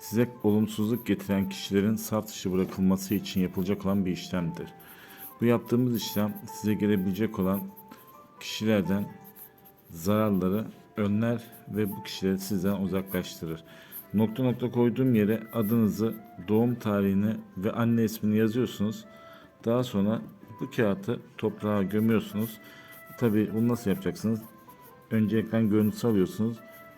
size olumsuzluk getiren kişilerin saf dışı bırakılması için yapılacak olan bir işlemdir. Bu yaptığımız işlem size gelebilecek olan kişilerden zararları önler ve bu kişileri sizden uzaklaştırır. Nokta nokta koyduğum yere adınızı, doğum tarihini ve anne ismini yazıyorsunuz. Daha sonra bu kağıtı toprağa gömüyorsunuz. Tabi bunu nasıl yapacaksınız? Önce ekran görüntüsü alıyorsunuz.